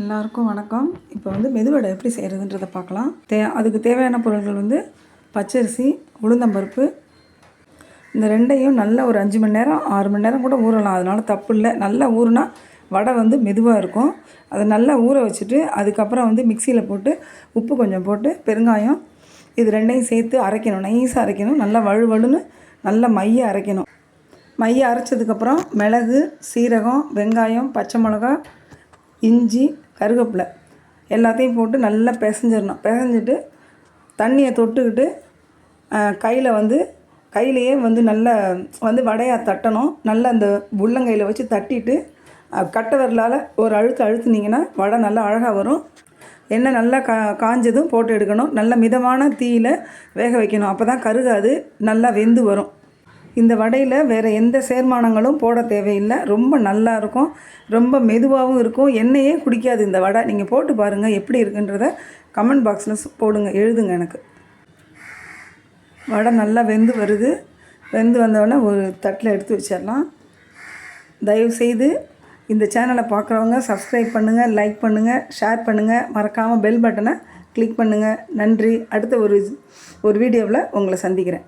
எல்லாருக்கும் வணக்கம். இப்போ வந்து மெதுவடை எப்படி செய்கிறதுன்றதை பார்க்கலாம். தே அதுக்கு தேவையான பொருட்கள் வந்து பச்சரிசி உளுந்தம்பருப்பு. இந்த ரெண்டையும் நல்ல ஒரு அஞ்சு மணி நேரம் ஆறு மணி நேரம் கூட ஊறலாம். அதனால் தப்பு இல்லை. நல்லா ஊறுனா வடை வந்து மெதுவாக இருக்கும். அதை நல்லா ஊற வச்சுட்டு அதுக்கப்புறம் வந்து மிக்சியில் போட்டு உப்பு கொஞ்சம் போட்டு பெருங்காயம் இது ரெண்டையும் சேர்த்து அரைக்கணும். நைஸாக அரைக்கணும். நல்லா வழுவழுன்னு நல்லா மைய அரைக்கணும். மைய அரைச்சதுக்கப்புறம் மிளகு சீரகம் வெங்காயம் பச்சை மிளகா இஞ்சி கருவேப்பிலை எல்லாத்தையும் போட்டு நல்லா பிசைஞ்சிடணும். பிசைஞ்சிட்டு தண்ணியை தொட்டுக்கிட்டு கையில் வந்து கையிலையே வந்து நல்லா வந்து வடையாக தட்டணும். நல்லா அந்த உள்ளங்கையில் வச்சு தட்டிட்டு அஹ், கட்டை விரலால் ஒரு அழுத்து அழுத்துனீங்கன்னா வடை நல்லா அழகாக வரும். எண்ணெய் நல்லா கா காஞ்சதும் போட்டு எடுக்கணும். நல்ல மிதமான தீயில் வேக வைக்கணும். அப்போ தான் கருகாது நல்லா வெந்து வரும். இந்த வடையில் வேறு எந்த சேர்மானங்களும் போட தேவையில்லை. ரொம்ப நல்லா இருக்கும். ரொம்ப மெதுவாகவும் இருக்கும். எண்ணெயே குடிக்காது இந்த வடை. நீங்கள் போட்டு பாருங்கள் எப்படி இருக்குன்றத கமெண்ட் பாக்ஸில் போடுங்க எழுதுங்க எனக்கு. வடை நல்லா வெந்து வருது. வெந்து வந்தோடனே ஒரு தட்டில் எடுத்து வச்சிடலாம். தயவுசெய்து இந்த சேனலை பார்க்குறவங்க சப்ஸ்கிரைப் பண்ணுங்கள் லைக் பண்ணுங்கள் ஷேர் பண்ணுங்கள் மறக்காமல் பெல் பட்டனை கிளிக் பண்ணுங்கள் நன்றி. அடுத்த ஒரு ஒரு வீடியோவில் உங்களை சந்திக்கிறேன்.